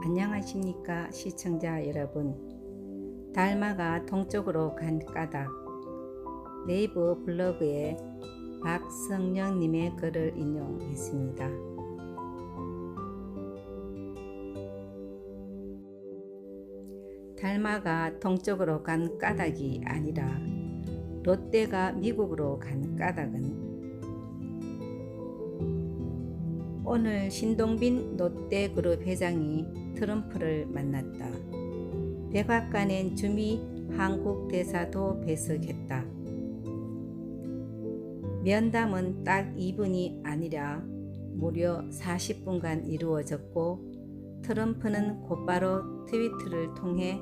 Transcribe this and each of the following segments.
안녕하십니까 시청자 여러분 달마가 동쪽으로 간 까닭 네이버 블로그에 박성령님의 글을 인용했습니다. 달마가 동쪽으로 간 까닭이 아니라 롯데가 미국으로 간 까닭은 오늘 신동빈 롯데그룹 회장이 트럼프를 만났다. 백악관엔 주미 한국 대사도 배석했다. 면담은 딱 2분이 아니라 무려 40분간 이루어졌고 트럼프는 곧바로 트위터를 통해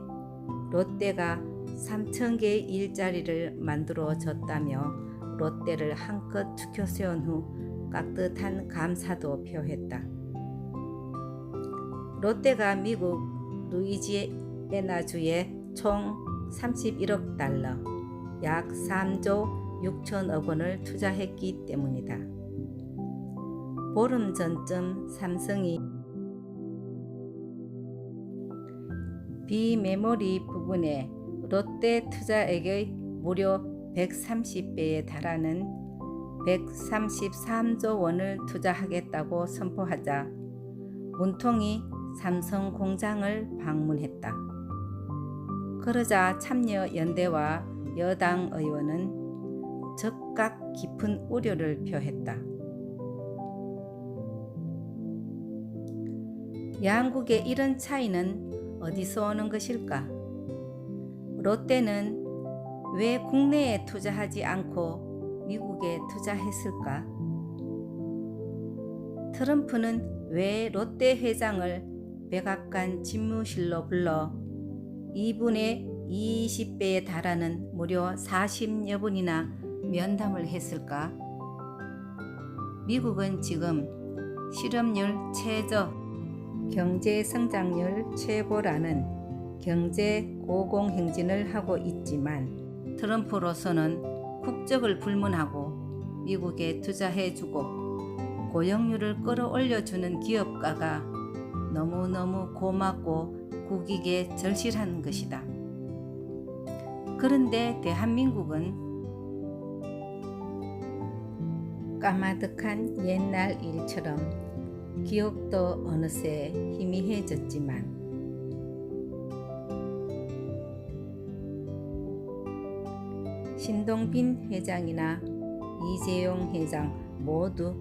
롯데가 3천 개의 일자리를 만들어 줬다며 롯데를 한껏 축혀 세운 후 깍듯한 감사도 표했다. 롯데가 미국 루이지애나주에 총 31억 달러, 약 3조 6천억 원을 투자했기 때문이다. 보름 전쯤 삼성이 비메모리 부분에 롯데 투자액의 무려 130배에 달하는 133조 원을 투자하겠다고 선포하자 문통이 삼성 공장을 방문했다. 그러자 참여 연대와 여당 의원은 적각 깊은 우려를 표했다. 양국의 이런 차이는 어디서 오는 것일까? 롯데는 왜 국내에 투자하지 않고 미국에 투자했을까? 트럼프는 왜 롯데 회장을 백악관 집무실로 불러 2분의 20배에 달하는 무려 40여 분이나 면담을 했을까? 미국은 지금 실업률 최저, 경제 성장률 최고라는 경제 고공행진을 하고 있지만 트럼프로서는 국적을 불문하고 미국에 투자해주고 고용률을 끌어올려주는 기업가가 너무너무 고맙고 국익에 절실한 것이다. 그런데 대한민국은 까마득한 옛날 일처럼 기억도 어느새 희미해졌지만 신동빈 회장이나 이재용 회장 모두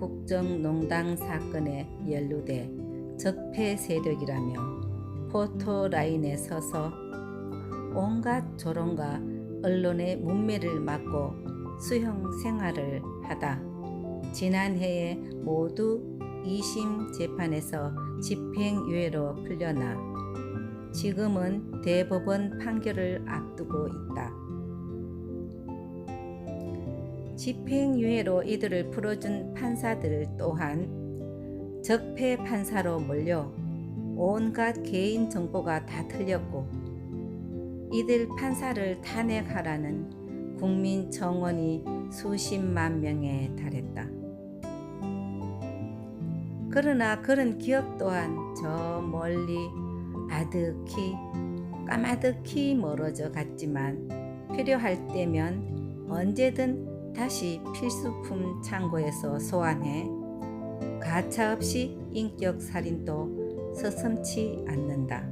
국정농단 사건에 연루돼 적폐 세력이라며 포토라인에 서서 온갖 조롱과 언론의 문매를 맞고 수형 생활을 하다 지난해에 모두 2심 재판에서 집행유예로 풀려나 지금은 대법원 판결을 앞두고 있다. 집행유예로 이들을 풀어준 판사들 또한 적폐 판사로 몰려 온갖 개인 정보가 다 틀렸고 이들 판사를 탄핵하라는 국민 정원이 수십만 명에 달했다. 그러나 그런 기억 또한 저 멀리 아득히 까마득히 멀어져 갔지만 필요할 때면 언제든 다시 필수품 창고에서 소환해 가차 없이 인격 살인도 서슴치 않는다.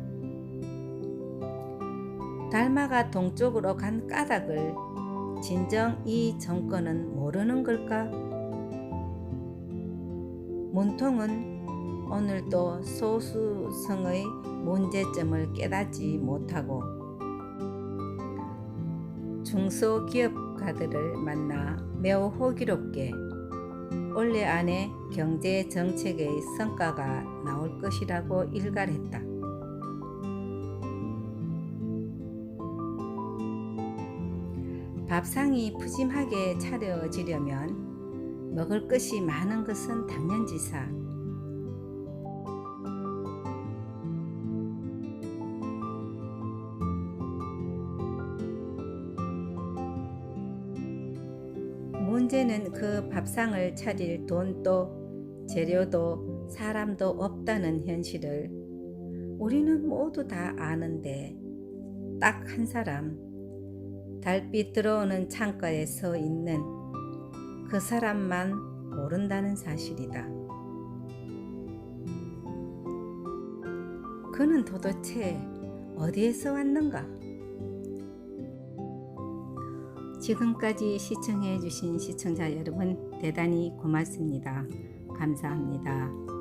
달마가 동쪽으로 간 까닭을 진정 이 정권은 모르는 걸까? 문통은 오늘도 소수성의 문제점을 깨닫지 못하고 중소기업가들을 만나 매우 호기롭게 올해 안에 경제 정책의 성과가 나올 것이라고 일갈했다. 밥상이 푸짐하게 차려지려면 먹을 것이 많은 것은 당연지사. 문제는 그 밥상을 차릴 돈도 재료도 사람도 없다는 현실을 우리는 모두 다 아는데 딱 한 사람 달빛 들어오는 창가에 서 있는 그 사람만 모른다는 사실이다. 그는 도대체 어디에서 왔는가? 지금까지 시청해 주신 시청자 여러분 대단히 고맙습니다. 감사합니다.